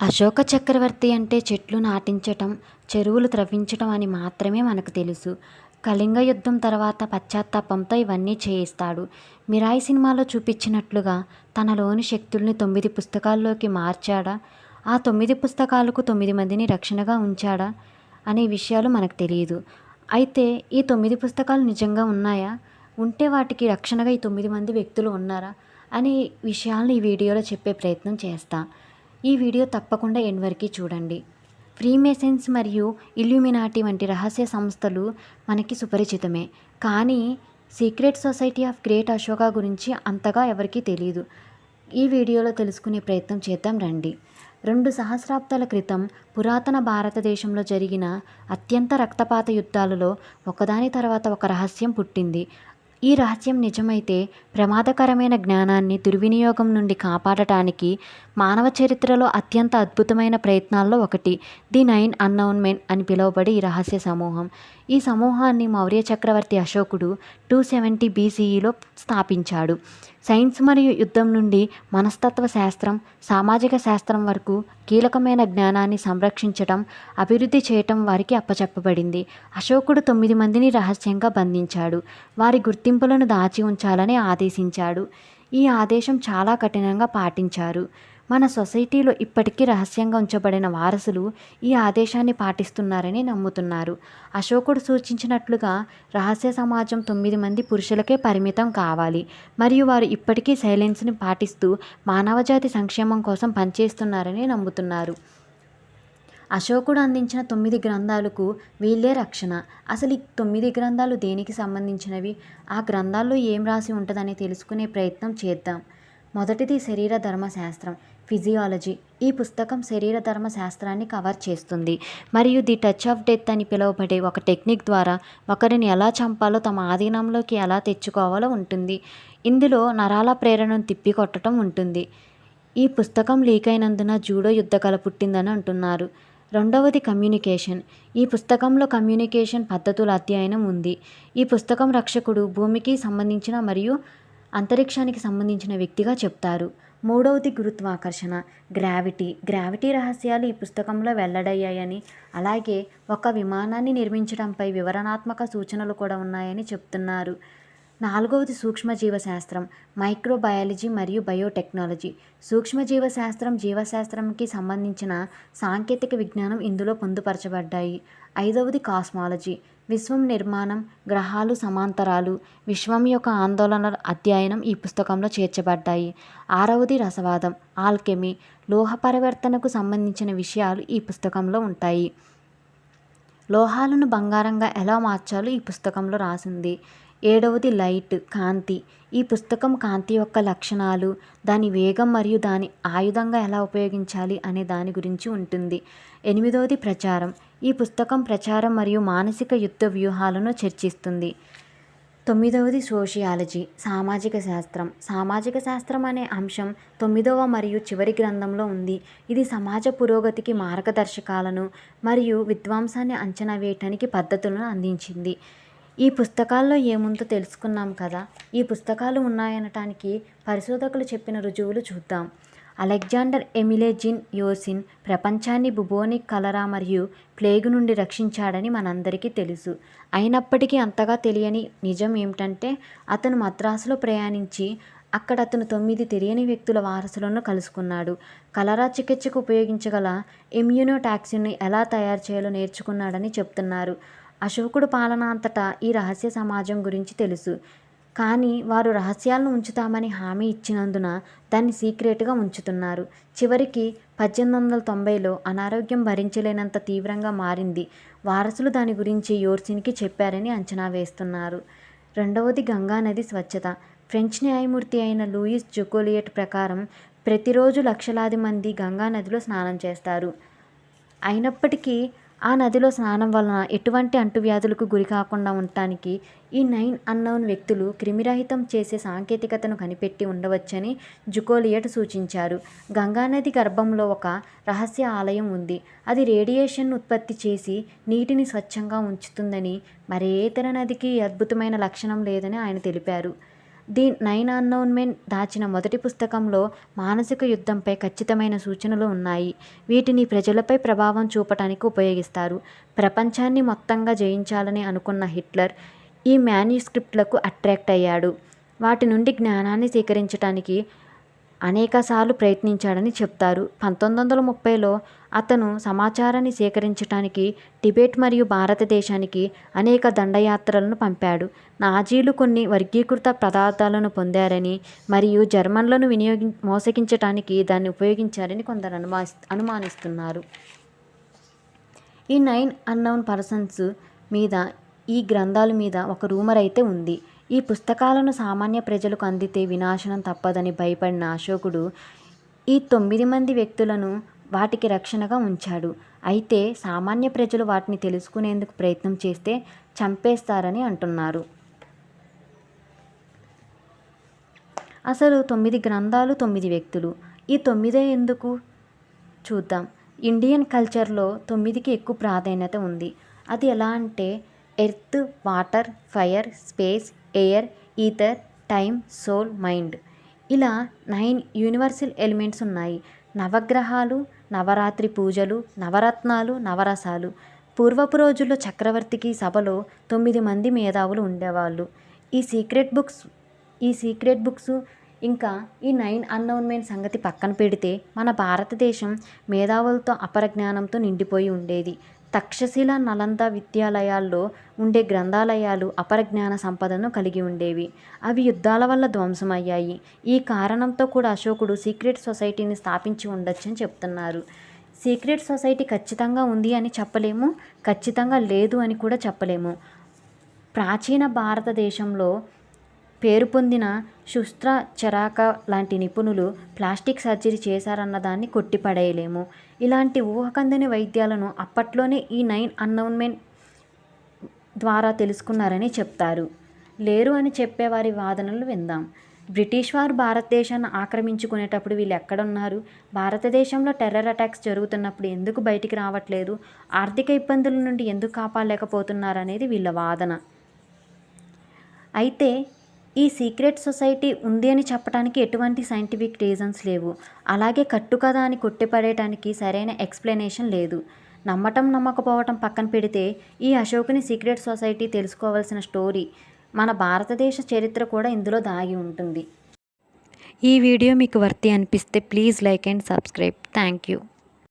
అశోక చక్రవర్తి అంటే చెట్లు నాటించటం చెరువులు త్రవ్వించటం అని మాత్రమే మనకు తెలుసు. కళింగ యుద్ధం తర్వాత పశ్చాత్తాపంతో ఇవన్నీ చేయిస్తాడు. మిరాయి సినిమాలో చూపించినట్లుగా తనలోని శక్తుల్ని తొమ్మిది పుస్తకాల్లోకి మార్చాడా? ఆ తొమ్మిది పుస్తకాలకు తొమ్మిది మందిని రక్షణగా ఉంచాడా? అనే విషయాలు మనకు తెలియదు. అయితే ఈ తొమ్మిది పుస్తకాలు నిజంగా ఉన్నాయా? ఉంటే వాటికి రక్షణగా ఈ తొమ్మిది మంది వ్యక్తులు ఉన్నారా? అనే విషయాలను ఈ వీడియోలో చెప్పే ప్రయత్నం చేస్తాను ఈ వీడియో తప్పకుండా ఎండ్ వరకు చూడండి. ఫ్రీమేసన్స్ మరియు ఇల్యూమినాటి వంటి రహస్య సంస్థలు మనకి సుపరిచితమే. కానీ secret society of great Ashoka గురించి అంతగా ఎవరికీ తెలియదు ఈ వీడియోలో తెలుసుకునే ప్రయత్నం చేద్దాం రండి. రెండు సహస్రాబ్దాల క్రితం పురాతన భారతదేశంలో జరిగిన అత్యంత రక్తపాత యుద్ధాలలో ఒకదాని తర్వాత ఒక రహస్యం పుట్టింది. ఈ రహస్యం నిజమైతే ప్రమాదకరమైన జ్ఞానాన్ని దుర్వినియోగం నుండి కాపాడటానికి మానవ చరిత్రలో అత్యంత అద్భుతమైన ప్రయత్నాల్లో ఒకటి ది నైన్ అన్నౌన్ మెన్ అని పిలువబడే ఈ రహస్య సమూహం. ఈ సమూహాన్ని మౌర్య చక్రవర్తి అశోకుడు టూ సెవెంటీ బీసీఈలో స్థాపించాడు. సైన్స్ మరియు యుద్ధం నుండి మనస్తత్వ శాస్త్రం సామాజిక శాస్త్రం వరకు కీలకమైన జ్ఞానాన్ని సంరక్షించటం అభివృద్ధి చేయటం వారికి అప్పచెప్పబడింది. అశోకుడు తొమ్మిది మందిని రహస్యంగా బంధించాడు. వారి గుర్తింపులను దాచి ఉంచాలని ఆదేశించాడు. ఈ ఆదేశం చాలా కఠినంగా పాటించారు. మన సొసైటీలో ఇప్పటికీ రహస్యంగా ఉంచబడిన వారసులు ఈ ఆదేశాన్ని పాటిస్తున్నారని నమ్ముతున్నారు. అశోకుడు సూచించినట్లుగా రహస్య సమాజం తొమ్మిది మంది పురుషులకే పరిమితం కావాలి. మరియు వారు ఇప్పటికీ సైలెన్స్ని పాటిస్తూ మానవజాతి సంక్షేమం కోసం పనిచేస్తున్నారని నమ్ముతున్నారు. అశోకుడు అందించిన తొమ్మిది గ్రంథాలకు వీళ్ళే రక్షణ. అసలు ఈ తొమ్మిది గ్రంథాలు దేనికి సంబంధించినవి? ఆ గ్రంథాల్లో ఏం రాసి ఉంటుందని తెలుసుకునే ప్రయత్నం చేద్దాం. మొదటిది శరీర ధర్మశాస్త్రం ఫిజియాలజీ. ఈ పుస్తకం శరీర ధర్మశాస్త్రాన్ని కవర్ చేస్తుంది. మరియు ది టచ్ ఆఫ్ డెత్ అని పిలువబడే ఒక టెక్నిక్ ద్వారా ఒకరిని ఎలా చంపాలో తమ ఆధీనంలోకి ఎలా తెచ్చుకోవాలో ఉంటుంది. ఇందులో నరాల ప్రేరణను తిప్పికొట్టడం ఉంటుంది. ఈ పుస్తకం లీక్ అయినందున జూడో యుద్ధ కళ పుట్టిందని అంటున్నారు. రెండవది కమ్యూనికేషన్. ఈ పుస్తకంలో కమ్యూనికేషన్ పద్ధతుల అధ్యయనం ఉంది. ఈ పుస్తకం రక్షకుడు భూమికి సంబంధించిన మరియు అంతరిక్షానికి సంబంధించిన వ్యక్తిగా చెప్తారు. మూడవది గురుత్వాకర్షణ. గ్రావిటీ. గ్రావిటీ రహస్యాలు ఈ పుస్తకంలో వెల్లడయ్యాయని అలాగే ఒక విమానాన్ని నిర్మించడంపై వివరణాత్మక సూచనలు కూడా ఉన్నాయని చెప్తున్నారు. నాలుగవది సూక్ష్మజీవశాస్త్రం. మైక్రోబయాలజీ మరియు బయోటెక్నాలజీ. సూక్ష్మజీవశాస్త్రం జీవశాస్త్రంకి సంబంధించిన సాంకేతిక విజ్ఞానం ఇందులో పొందుపరచబడ్డాయి. ఐదవది కాస్మాలజీ. విశ్వం నిర్మాణం గ్రహాలు సమాంతరాలు విశ్వం యొక్క ఆందోళన అధ్యయనం ఈ పుస్తకంలో చేర్చబడ్డాయి. ఆరవది రసవాదం ఆల్కెమీ లోహ పరివర్తనకు సంబంధించిన విషయాలు ఈ పుస్తకంలో ఉంటాయి. లోహాలను బంగారంగా ఎలా మార్చాలో ఈ పుస్తకంలో రాసింది. ఏడవది లైట్ కాంతి. ఈ పుస్తకం కాంతి యొక్క లక్షణాలు దాని వేగం మరియు దాని ఆయుధంగా ఎలా ఉపయోగించాలి అనే దాని గురించి ఉంటుంది. ఎనిమిదవది ప్రచారం ఈ పుస్తకం ప్రచారం మరియు మానసిక యుద్ధ వ్యూహాలను చర్చిస్తుంది. తొమ్మిదవది సోషియాలజీ సామాజిక శాస్త్రం. సామాజిక శాస్త్రం అనే అంశం తొమ్మిదవ మరియు చివరి గ్రంథంలో ఉంది. ఇది సమాజ పురోగతికి మార్గదర్శకాలను మరియు విద్వాంసాన్ని అంచనా వేయటానికి పద్ధతులను అందించింది. ఈ పుస్తకాల్లో ఏముందో తెలుసుకున్నాం కదా? ఈ పుస్తకాలు ఉన్నాయనటానికి పరిశోధకులు చెప్పిన రుజువులు చూద్దాం. అలెగ్జాండర్ ఎమిలే జిన్ యోసిన్ ప్రపంచాన్ని బుబోనిక్ కలరా మరియు ప్లేగు నుండి రక్షించాడని మనందరికీ తెలుసు. అయినప్పటికీ అంతగా తెలియని నిజం ఏమిటంటే అతను మద్రాసులో ప్రయాణించి అక్కడ అతను తొమ్మిది తెలియని వ్యక్తుల వారసులను కలుసుకున్నాడు. కలరా చికిత్సకు ఉపయోగించగల ఇమ్యూనోటాక్సిన్ని ఎలా తయారు చేయాలో నేర్చుకున్నాడని చెప్తున్నారు. అశోకుడు పాలన అంతటా ఈ రహస్య సమాజం గురించి తెలుసు. కానీ వారు రహస్యాలను ఉంచుతామని హామీ ఇచ్చినందున దాన్ని సీక్రెట్గా ఉంచుతున్నారు. చివరికి పద్దెనిమిది వందల తొంభైలో అనారోగ్యం భరించలేనంత తీవ్రంగా మారింది. వారసులు దాని గురించి యోర్సిన్కి చెప్పారని అంచనా వేస్తున్నారు. రెండవది గంగా నది స్వచ్ఛత. ఫ్రెంచ్ న్యాయమూర్తి అయిన లూయిస్ జుకోలియట్ ప్రకారం ప్రతిరోజు లక్షలాది మంది గంగా నదిలో స్నానం చేస్తారు. అయినప్పటికీ ఆ నదిలో స్నానం వలన ఎటువంటి అంటువ్యాధులకు గురి కాకుండా ఉండటానికి ఈ నైన్ అన్నౌన్ వ్యక్తులు క్రిమిరహితం చేసే సాంకేతికతను కనిపెట్టి ఉండవచ్చని జుకోలియట్ సూచించారు. గంగానది గర్భంలో ఒక రహస్య ఆలయం ఉంది. అది రేడియేషన్ ఉత్పత్తి చేసి నీటిని స్వచ్ఛంగా ఉంచుతుందని మరే ఇతర నదికి అద్భుతమైన లక్షణం లేదని ఆయన తెలిపారు. ది నైన్ అన్నోన్ మెన్ దాచిన మొదటి పుస్తకంలో మానసిక యుద్ధంపై ఖచ్చితమైన సూచనలు ఉన్నాయి. వీటిని ప్రజలపై ప్రభావం చూపటానికి ఉపయోగిస్తారు. ప్రపంచాన్ని మొత్తంగా జయించాలని అనుకున్న హిట్లర్ ఈ మాన్యుస్క్రిప్ట్లకు అట్రాక్ట్ అయ్యాడు. వాటి నుండి జ్ఞానాన్ని సేకరించడానికి అనేకసార్లు ప్రయత్నించాడని చెప్తారు. పంతొమ్మిది వందల ముప్పైలో అతను సమాచారాన్ని సేకరించడానికి టిబెట్ మరియు భారతదేశానికి అనేక దండయాత్రలను పంపాడు. నాజీలు కొన్ని వర్గీకృత పదార్థాలను పొందారని మరియు జర్మన్లను వినియోగి మోసగించటానికి దాన్ని ఉపయోగించారని కొందరు అనుమా అనుమానిస్తున్నారు. ఈ నైన్ అన్నౌన్ పర్సన్స్ మీద ఈ గ్రంథాల మీద ఒక రూమర్ అయితే ఉంది. ఈ పుస్తకాలను సామాన్య ప్రజలకు అందితే వినాశనం తప్పదని భయపడిన అశోకుడు ఈ తొమ్మిది మంది వ్యక్తులను వాటికి రక్షణగా ఉంచాడు. అయితే సామాన్య ప్రజలు వాటిని తెలుసుకునేందుకు ప్రయత్నం చేస్తే చంపేస్తారని అంటున్నారు. అసలు తొమ్మిది గ్రంథాలు తొమ్మిది వ్యక్తులు. ఈ తొమ్మిదే ఎందుకు? చూద్దాం. ఇండియన్ కల్చర్లో తొమ్మిదికి ఎక్కువ ప్రాధాన్యత ఉంది. అది ఎలా అంటే earth water fire space air ether time soul mind. ఇలా నైన్ యూనివర్సల్ ఎలిమెంట్స్ ఉన్నాయి. నవగ్రహాలు నవరాత్రి పూజలు నవరత్నాలు నవరసాలు. పూర్వపు రోజుల్లో చక్రవర్తికి సభలో తొమ్మిది మంది మేధావులు ఉండేవాళ్ళు. ఈ సీక్రెట్ బుక్స్ ఈ సీక్రెట్ బుక్స్ ఇంకా ఈ నైన్ అన్నౌన్మెంట్ సంగతి పక్కన పెడితే మన భారతదేశం మేధావులతో అపరజ్ఞానంతో నిండిపోయి ఉండేది. తక్షశిల నలంద విద్యాలయాల్లో ఉండే గ్రంథాలయాలు అపరజ్ఞాన సంపదను కలిగి ఉండేవి. అవి యుద్ధాల వల్ల ధ్వంసమయ్యాయి. ఈ కారణంతో కూడా అశోకుడు సీక్రెట్ సొసైటీని స్థాపించి ఉండొచ్చని చెప్తున్నారు. సీక్రెట్ సొసైటీ ఖచ్చితంగా ఉంది అని చెప్పలేము ఖచ్చితంగా లేదు అని కూడా చెప్పలేము. ప్రాచీన భారతదేశంలో పేరు పొందిన శుస్త్ర చరాక లాంటి నిపుణులు ప్లాస్టిక్ సర్జరీ చేశారన్న దాన్ని కొట్టిపడేయలేము. ఇలాంటి ఊహకందని వైద్యాలను అప్పట్లోనే ఈ నైన్ అన్నౌన్మెంట్ ద్వారా తెలుసుకున్నారని చెప్తారు. లేరు అని చెప్పేవారి వాదనలు విందాం. బ్రిటిష్ వారు భారతదేశాన్ని ఆక్రమించుకునేటప్పుడు వీళ్ళు ఎక్కడున్నారు? భారతదేశంలో టెర్రర్ అటాక్స్ జరుగుతున్నప్పుడు ఎందుకు బయటికి రావట్లేదు? ఆర్థిక ఇబ్బందుల నుండి ఎందుకు కాపాడలేకపోతున్నారు అనేది వీళ్ళ వాదన. అయితే ఈ సీక్రెట్ సొసైటీ ఉంది అని చెప్పడానికి ఎటువంటి సైంటిఫిక్ రీజన్స్ లేవు. అలాగే కట్టు కదా అని కొట్టిపడేయటానికి సరైన ఎక్స్ప్లెనేషన్ లేదు. నమ్మటం నమ్మకపోవటం పక్కన పెడితే ఈ అశోకుని సీక్రెట్ సొసైటీ తెలుసుకోవాల్సిన స్టోరీ మన భారతదేశ చరిత్ర కూడా ఇందులో దాగి ఉంటుంది. ఈ వీడియో మీకు వర్తి అనిపిస్తే please like and subscribe. Thank you.